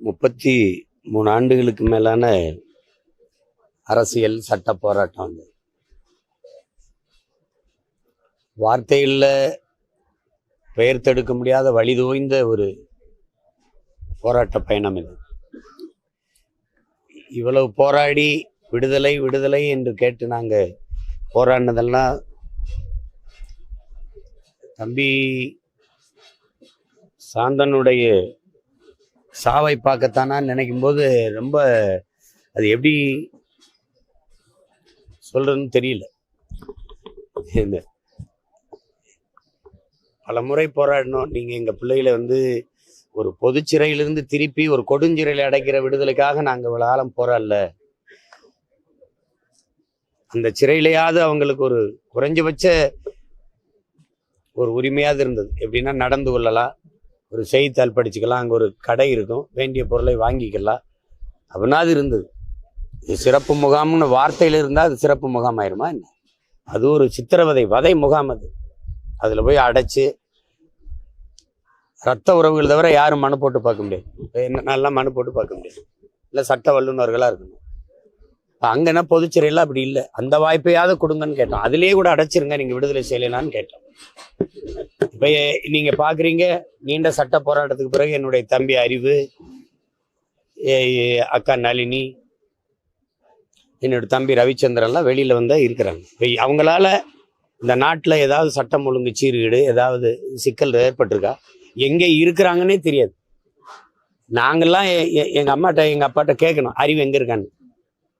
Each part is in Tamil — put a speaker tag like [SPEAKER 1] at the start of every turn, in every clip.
[SPEAKER 1] முப்பத்தி மூணு ஆண்டுகளுக்கு மேலான அரசியல் சட்ட போராட்டம் வந்து வார்த்தைகளில் பெயர் தடுக்க முடியாத வழிதோய்ந்த ஒரு போராட்ட பயணம் இது. இவ்வளவு போராடி விடுதலை விடுதலை என்று கேட்டு நாங்கள் போராடினதெல்லாம் தம்பி சாந்தனுடைய சாவை பார்க்கத்தானா நினைக்கும் போது ரொம்ப அது எப்படி சொல்றதுன்னு தெரியல. இந்த பல முறை போராடினோம். நீங்கள் எங்கள் பிள்ளைகளை வந்து ஒரு பொதுச்சிறையிலிருந்து திருப்பி ஒரு கொடுஞ்சிறையில் அடைக்கிற விடுதலைக்காக நாங்கள் இவ்வளோ ஆழம் போராடல. அந்த சிறையிலையாவது அவங்களுக்கு ஒரு குறைஞ்சபட்ச ஒரு உரிமையாவது இருந்தது. எப்படின்னா நடந்து கொள்ளலாம். ஒரு செய்தித்தாள் படிச்சுக்கலாம். அங்கே ஒரு கடை இருக்கும். வேண்டிய பொருளை வாங்கிக்கலாம். அப்படின்னா அது இருந்தது. இது சிறப்பு முகாம்னு வார்த்தையில் இருந்தால் அது சிறப்பு முகாம் ஆயிருமா என்ன? அது ஒரு சித்திரவதை வதை முகாம் அது. அதில் போய் அடைச்சு ரத்த உறவுகள் தவிர யாரும் மனு போட்டு பார்க்க முடியாது. என்ன நல்லா மனு போட்டு பார்க்க முடியாது. இல்லை சட்ட வல்லுநர்களாக இருக்கணும். அங்கன்னா பொதுச்சிறையில் அப்படி இல்லை. அந்த வாய்ப்பையாவது கொடுங்கன்னு கேட்டோம். அதுலேயே கூட அடைச்சிருங்க. நீங்கள் விடுதலை செய்யலைனான்னு கேட்டோம். இப்போ நீங்கள் பார்க்குறீங்க நீண்ட சட்ட போராட்டத்துக்கு பிறகு என்னுடைய தம்பி அறிவு ஏ- அக்கா நளினி என்னோட தம்பி ரவிச்சந்திரன்லாம் வெளியில் வந்தால் இருக்கிறாங்க. இப்போ அவங்களால இந்த நாட்டில் ஏதாவது சட்டம் ஒழுங்கு சீர்கேடு ஏதாவது சிக்கல் ஏற்பட்டிருக்கா? எங்கே இருக்கிறாங்கன்னே தெரியாது. நாங்கள்லாம் எ- எ- அம்மாட்ட எங்கள் அப்பாட்ட கேட்கணும். அறிவு எங்கே இருக்கான்னு.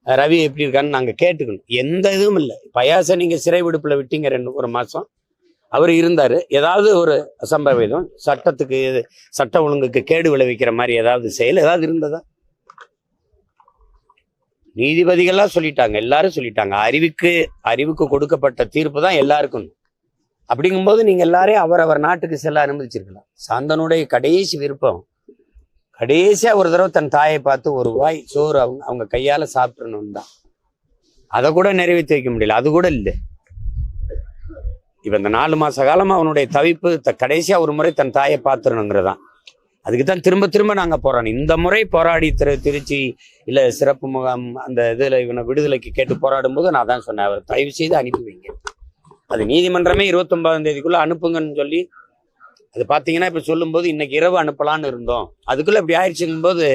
[SPEAKER 1] ரவி எப்படி இருக்கான்னு நாங்கள் கேட்டுக்கணும். எந்த இதுவும் இல்லை. பயாசை நீங்கள் சிறை விடுப்புல விட்டீங்க ரெண்டு ஒரு மாசம். அவர் இருந்தாரு. ஏதாவது ஒரு அசம்பவிதம் சட்டத்துக்கு சட்ட ஒழுங்குக்கு கேடு விளைவிக்கிற மாதிரி ஏதாவது செயல் ஏதாவது இருந்ததா? நீதிபதிகள்லாம் சொல்லிட்டாங்க. எல்லாரும் சொல்லிட்டாங்க. அறிவுக்கு அறிவுக்கு கொடுக்கப்பட்ட தீர்ப்பு தான் எல்லாருக்கும். அப்படிங்கும்போது நீங்கள் எல்லாரையும் அவரவர் நாட்டுக்கு செல்ல அனுமதிச்சிருக்கலாம். சாந்தனுடைய கடைசி விருப்பம் கடைசியா ஒரு தடவை தன் தாயை பார்த்து ஒரு வாய் சோறு அவங்க அவங்க கையால சாப்பிட்றணும் தான். அதை கூட நிறைவேற்றி வைக்க முடியல. அது கூட இல்லை. இப்போ இந்த நாலு மாச காலமா அவனுடைய தவிப்பு த- கடைசியா ஒரு முறை தன் தாயை பார்த்துடணுங்கிறதான். அதுக்கு தான் திரும்ப திரும்ப நாங்க போராடணும் இந்த முறை போராடி திரு திருச்சி இல்லை சிறப்பு முகாம் அந்த இதுல இவனை விடுதலைக்கு கேட்டு போராடும் போது நான் தான் சொன்னேன். அவர் தயவு செய்து அனுப்பி வைங்க. அது நீதிமன்றமே இருபத்தொன்பதாம் தேதிக்குள்ள அனுப்புங்கன்னு சொல்லி அது பாத்தீங்கன்னா இப்ப சொல்லும்போது இன்னைக்கு இரவு அனுப்பலான்னு இருந்தோம். அதுக்குள்ள இப்படி ஆயிடுச்சுங்கும் போது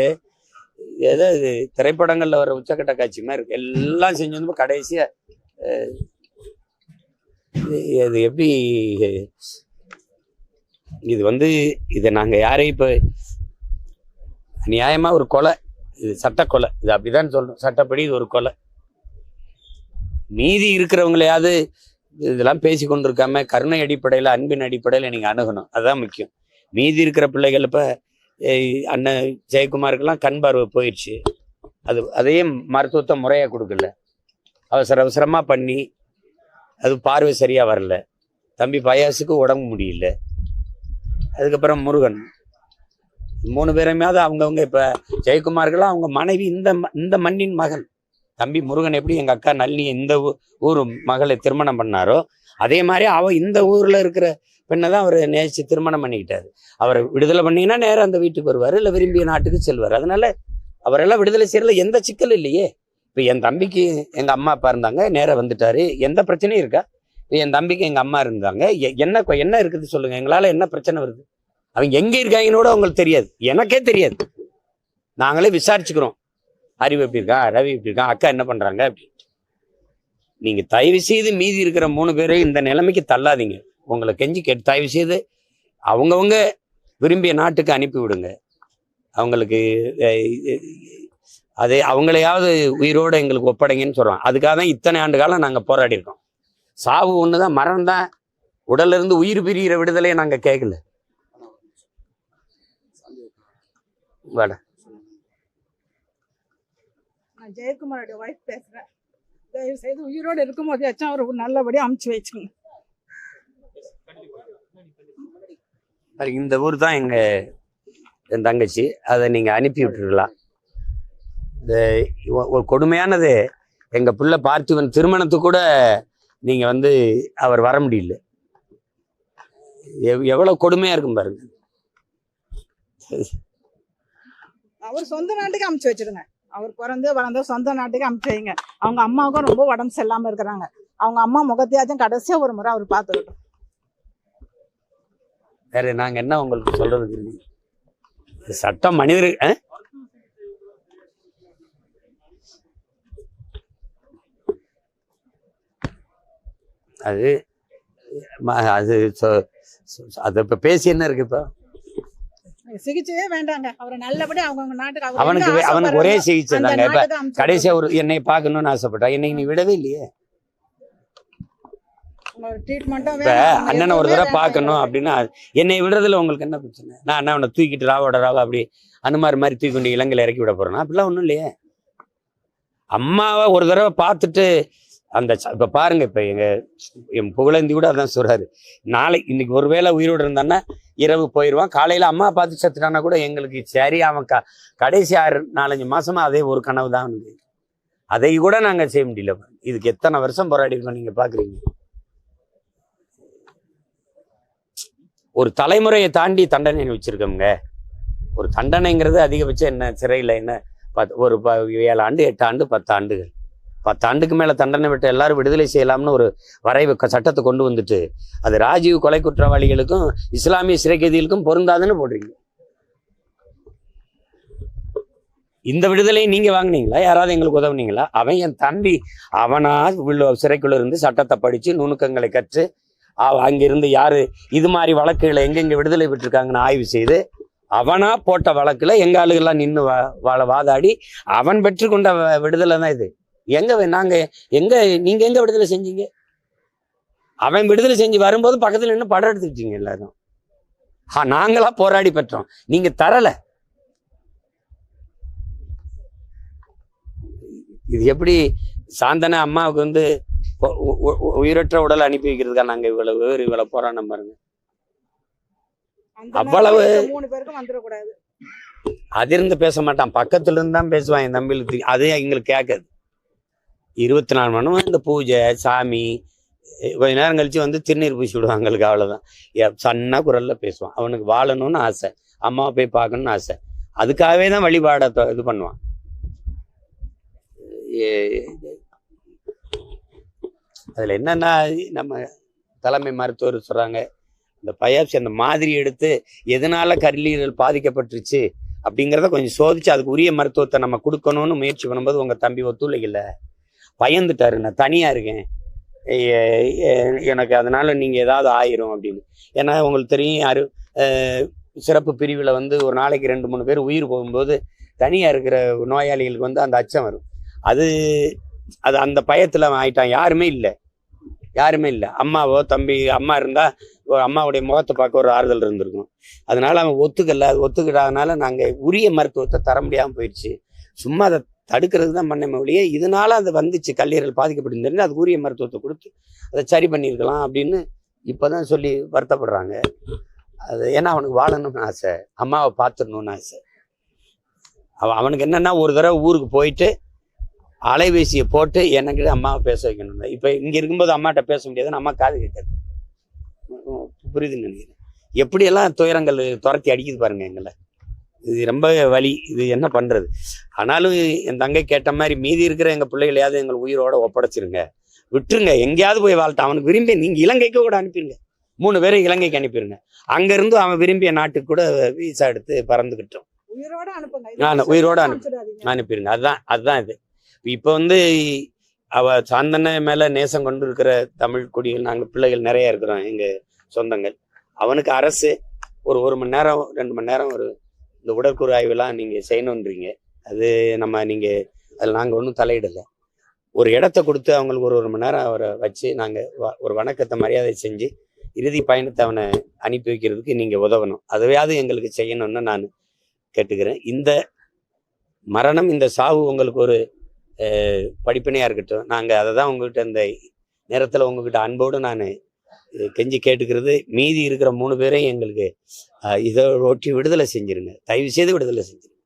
[SPEAKER 1] ஏதோ இது திரைப்படங்கள்ல வர உச்சக்கட்ட காட்சி மாதிரி இருக்கு. எல்லாம் செஞ்சு வந்து கடைசியா அது எப்படி இது வந்து இதை நாங்க யாரையும் இப்ப நியாயமாக ஒரு கொலை இது சட்ட கொலை இது அப்படிதான் சொல்றோம். சட்டப்படி இது ஒரு கொலை. மீதி இருக்கிறவங்களையாவது இதெல்லாம் பேசி கொண்டிருக்காம கருணை அடிப்படையில் அன்பின் அடிப்படையில் நீங்கள் அணுகணும். அதுதான் முக்கியம். மீதி இருக்கிற பிள்ளைகள் இப்போ அண்ணன் ஜெயக்குமாருக்கெல்லாம் கண் பார்வை போயிடுச்சு அது அதையும் மருத்துவத்தை முறையாக கொடுக்கல. அவசர அவசரமாக பண்ணி அது பார்வை சரியாக வரல. தம்பி பயாசுக்கு உடம்பு முடியல. அதுக்கப்புறம் முருகன். மூணு பேருமையாவது அவங்கவுங்க இப்போ ஜெயக்குமார்களாம் அவங்க மனைவி இந்த ம- இந்த மண்ணின் மகன். தம்பி முருகன் எப்படி எங்கள் அக்கா நல்லி இந்த ஊ- ஊர் மகளை திருமணம் பண்ணாரோ அதே மாதிரி அவ இந்த ஊரில் இருக்கிற பெண்ணை தான் அவர் நேசித்து திருமணம் பண்ணிக்கிட்டாரு. அவரை விடுதலை பண்ணீங்கன்னா நேராக அந்த வீட்டுக்கு வருவார் இல்லை விரும்பிய நாட்டுக்கு செல்வார். அதனால அவரெல்லாம் விடுதலை செய்யறதுல எந்த சிக்கலும் இல்லையே. இப்போ என் தம்பிக்கு எங்கள் அம்மா அப்பா இருந்தாங்க நேராக வந்துட்டாரு. எந்த பிரச்சனையும் இருக்கா? இப்போ என் தம்பிக்கு எங்கள் அம்மா இருந்தாங்க. எ- என்ன கொ- என்ன இருக்குது சொல்லுங்கள் எங்களால் என்ன பிரச்சனை வருது? அவங்க எங்கே இருக்காங்கன்னு கூட அவங்களுக்கு தெரியாது. எனக்கே தெரியாது. நாங்களே விசாரிச்சுக்கிறோம். அறிவு எப்படி இருக்கா? ரவி எப்படி இருக்கா? அக்கா என்ன பண்ணுறாங்க அப்படி. நீங்கள் தயவு செய்து மீதி இருக்கிற மூணு பேரையும் இந்த நிலைமைக்கு தள்ளாதீங்க. உங்களை கெஞ்சி கேட்டு தயவு செய்து அவங்கவுங்க விரும்பிய நாட்டுக்கு அனுப்பி விடுங்க. அவங்களுக்கு அது அதே அவங்களையாவது உயிரோடு எங்களுக்கு ஒப்படைங்கன்னு சொல்கிறோம் அதுக்காக தான் இத்தனை ஆண்டு காலம் நாங்கள் போராடி இருக்கோம். சாவு ஒன்று தான் மரணம் தான். உடல்ல உயிர் பிரிகிற விடுதலையை நாங்கள் கேட்கல. வாடா.
[SPEAKER 2] நான் ஜெயக்குமாரோட ஒய்ஃப் பேசுறேன். தயவு செய்து உயிரோடு இருக்கும்போது ஏச்சும் அவர் நல்லபடியாக அமுச்சு வச்சுக்கோங்க.
[SPEAKER 1] இந்த ஊர் தான் எங்க என் தங்கச்சி. அதை நீங்க அனுப்பி விட்டுருக்கலாம் இந்த ஒரு கொடுமையானது. எங்க பிள்ளை பார்த்திபன் திருமணத்துக்கு கூட நீங்க வந்து அவர் வர முடியல. எவ்- எவ்வளவு கொடுமையா இருக்கும் பாருங்க.
[SPEAKER 2] அவர் சொந்த நாட்டுக்கு அமுச்சு வச்சிருங்க. அவர் பிறந்து வளர்ந்த சொந்த நாட்டுக்கு அனுப்பிச்சிங்க வைங்க அவங்க அம்மாவுக்கும் ரொம்ப உடம்பு சரியில்லாமல் இருக்கிறாங்க அவங்க அம்மா முகத்தையாச்சும் கடைசியாக ஒரு முறை அவர் பார்த்துக்கிட்டோம்
[SPEAKER 1] வேற நாங்கள் என்ன உங்களுக்கு சொல்றதுக்கு சட்டம் மனிதர் ஆ? அது அது சொ- சொ- அது பேசி என்ன இருக்கு இப்போ
[SPEAKER 2] சிகிச்சையே வேண்டாங்க. அவரை நல்லபடி அவங்க நாட்டுக்கு
[SPEAKER 1] அவனுக்கு அவனுக்கு ஒரே சிகிச்சை
[SPEAKER 2] அந்த
[SPEAKER 1] தாங்க. இப்ப கடைசியா ஒரு என்னை பார்க்கணும்னு ஆசைப்பட்டா என்னை நீ விடவே இல்லையே? இப்ப அண்ணனை ஒரு தடவை பார்க்கணும். அப்படின்னா என்னை விடுறதுல உங்களுக்கு என்ன பிரச்சனை? நான் என்ன அவனை தூக்கிட்டு ராவோட ராவா அப்படி அனுமார் மாதிரி தூக்கி கொண்டு இலங்கையில இறக்கி விட போறேன்னா அப்படிலாம் ஒண்ணும் இல்லையே. அம்மாவை ஒரு தடவை பார்த்துட்டு அந்த ச- பாருங்க இப்போ எங்கள் என் புகழந்தி கூட அதான் சொல்கிறாரு நாளை இன்னைக்கு ஒருவேளை உயிரோடு இருந்தான்னா இரவு போயிடுவான் காலையில் அம்மா பார்த்து செத்துட்டானா கூட எங்களுக்கு சரி அவன் க கடைசி ஆறு நாலஞ்சு மாதமாக அதே ஒரு கனவு தான் அவனுக்கு. அதை கூட நாங்கள் செய்ய முடியல. இதுக்கு எத்தனை வருஷம் போராடி இருக்கோம் நீங்கள் பார்க்குறீங்க ஒரு தலைமுறையை தாண்டி தண்டனை வச்சிருக்கோங்க ஒரு தண்டனைங்கிறது அதிகபட்சம் என்ன சிறையில் என்ன பத்து ஒரு ப ஏழு ஆண்டு எட்டு ஆண்டு பத்து ஆண்டுகள். பத்தாண்டுக்கு மேலே தண்டனை விட்டு எல்லாரும் விடுதலை செய்யலாம்னு ஒரு வரைவு சட்டத்தை கொண்டு வந்துட்டு அது ராஜீவ் கொலை குற்றவாளிகளுக்கும் இஸ்லாமிய சிறை கைதிகளுக்கும் பொருந்தாதுன்னு போடுறீங்க. இந்த விடுதலையை நீங்க வாங்குனீங்களா? யாராவது எங்களுக்கு உதவுனீங்களா? அவன் என் தம்பி அவனா உள்ள சிறைக்குள்ள இருந்து சட்டத்தை படிச்சு நுணுக்கங்களை கற்று அங்கிருந்து யாரு இது மாதிரி வழக்குகளை எங்கெங்க விடுதலை பெற்றிருக்காங்கன்னு ஆய்வு செய்து அவனா போட்ட வழக்குல எங்க ஆளுகள்லாம் நின்று வாழ வாதாடி அவன் பெற்றுக்கொண்ட விடுதலை தான் இது. எங்க நாங்க எங்க நீங்க எங்க விடுதலை செஞ்சீங்க? அவன் விடுதலை செஞ்சு வரும்போது பக்கத்துல நின்று படம் எடுத்துக்கிட்டீங்க எல்லாரும். ஆ நாங்களா போராடி பெற்றோம். நீங்க தரல. இது எப்படி சாந்தன அம்மாவுக்கு வந்து உயிரற்ற உடலை அனுப்பி வைக்கிறதுக்கா நாங்க இவ்வளவு இவ்வளவு போராட்டம் பாருங்க. அவ்வளவு- அதிர்ந்து பேச மாட்டான். பக்கத்துல இருந்து தான் பேசுவான் என் தம்பிகளுக்கு. அது எங்களுக்கு கேட்காது. இருபத்தி நாலு மணி நேரம் இந்த பூஜை சாமி கொஞ்ச நேரம் கழிச்சு வந்து திருநீர் பூசி விடுவாங்க அவ்வளோதான் அவ்வளவுதான். எ- சன்னா குரல்ல பேசுவான். அவனுக்கு வாழணும்னு ஆசை. அம்மாவை போய் பார்க்கணும்னு ஆசை. அதுக்காகவே தான் வழிபாட இது பண்ணுவான். அதில் அதுல நம்ம தலைமை மருத்துவர் சொல்றாங்க இந்த பயாப்சி அந்த மாதிரி எடுத்து எதனால கல்லீரல் பாதிக்கப்பட்டுருச்சு அப்படிங்கிறத கொஞ்சம் சோதிச்சு அதுக்கு உரிய மருத்துவத்தை நம்ம கொடுக்கணும்னு முயற்சி பண்ணும்போது உங்கள் தம்பி ஒத்துழைக்கல. பயந்துட்டாரு. நான் தனியாக இருக்கேன். எனக்கு அதனால் நீங்கள் ஏதாவது ஆயிரும் அப்படின்னு. ஏன்னா உங்களுக்கு தெரியும் யாரு சிறப்பு பிரிவில் வந்து ஒரு நாளைக்கு ரெண்டு மூணு பேர் உயிர் போகும்போது தனியாக இருக்கிற நோயாளிகளுக்கு வந்து அந்த அச்சம் வரும். அது அது அந்த பயத்தில் அவன் ஆயிட்டான். யாருமே இல்லை. யாருமே இல்லை. அம்மாவோ தம்பி அம்மா இருந்தால் ஒரு அம்மாவுடைய முகத்தை பார்க்க ஒரு ஆறுதல் இருந்திருக்கும். அதனால அவன் ஒத்துக்கல அது ஒத்துக்கிடாதனால நாங்கள் உரிய மருத்துவத்தை தர முடியாமல் போயிடுச்சு. சும்மா அதை தடுக்கிறது தான் பண்ண ஒழிய இதனால அது வந்துச்சு. கல்லீரல் பாதிக்கப்பட்டிருந்தது. அது உரிய மருத்துவத்தை கொடுத்து அதை சரி பண்ணியிருக்கலாம் அப்படின்னு இப்போ தான் சொல்லி வருத்தப்படுறாங்க. அது ஏன்னா அவனுக்கு வாழணும்னு ஆசை. அம்மாவை பார்த்துடணும்னு ஆசை. அவன் அவனுக்கு என்னன்னா ஒரு தடவை ஊருக்கு போயிட்டு அலைபேசியை போட்டு என்கிட்ட அம்மாவை பேச வைக்கணும் இப்போ இங்கே இருக்கும்போது அம்மாட்ட பேச முடியாதுன்னு அம்மா காது கேட்காது. புரியுதுன்னு நினைக்கிறேன். எப்படியெல்லாம் துயரங்கள் துரத்தி அடிக்குது பாருங்க எங்களை. இது ரொம்ப வலி. இது என்ன பண்றது? ஆனாலும் என் தங்கை கேட்ட மாதிரி மீதி இருக்கிற எங்க பிள்ளைகளையாவது எங்கள் உயிரோட ஒப்படைச்சிருங்க. விட்டுருங்க. எங்கேயாவது போய் வாழ்த்த அவனுக்கு விரும்பி நீங்க இலங்கைக்கு கூட அனுப்பிடுங்க மூணு பேரை இலங்கைக்கு அனுப்பிடுங்க அங்க இருந்து அவன் விரும்பிய நாட்டுக்கு கூட வீசா எடுத்து பறந்துக்கிட்டோம் நான் உயிரோட அனுப்பு. அனுப்பிடுங்க அதுதான் அதுதான் இது. இப்போ வந்து அவ சாந்தனை மேல நேசம் கொண்டு இருக்கிற தமிழ் குடிகள் நாங்கள் பிள்ளைகள் நிறைய இருக்கிறோம் எங்க சொந்தங்கள். அவனுக்கு அரசு ஒரு ஒரு மணி நேரம் ரெண்டு மணி நேரம் ஒரு இந்த உடற்கூறு ஆய்வெல்லாம் நீங்கள் செய்யணுன்றீங்க. அது நம்ம நீங்கள் அதில் நாங்கள் ஒன்றும் தலையிடலை. ஒரு இடத்த கொடுத்து அவங்களுக்கு ஒரு ஒரு மணி நேரம் அவரை வச்சு நாங்கள் ஒரு வணக்கத்தை மரியாதை செஞ்சு இறுதி பயணத்தை அவனை அனுப்பி வைக்கிறதுக்கு நீங்கள் உதவணும். அதுவையாவது எங்களுக்கு செய்யணும்னு நான் கேட்டுக்கிறேன். இந்த மரணம் இந்த சாவு உங்களுக்கு ஒரு படிப்பினையாக இருக்கட்டும். நாங்கள் அதை தான் உங்கள்கிட்ட இந்த நேரத்தில் உங்ககிட்ட அன்போடு நான் கெஞ்சி கேட்டுக்கிறது. மீதி இருக்கிற மூணு பேரையும் எங்களுக்கு இதை ஒட்டி விடுதலை செஞ்சிருங்க. தயவு செய்து விடுதலை செஞ்சிருங்க.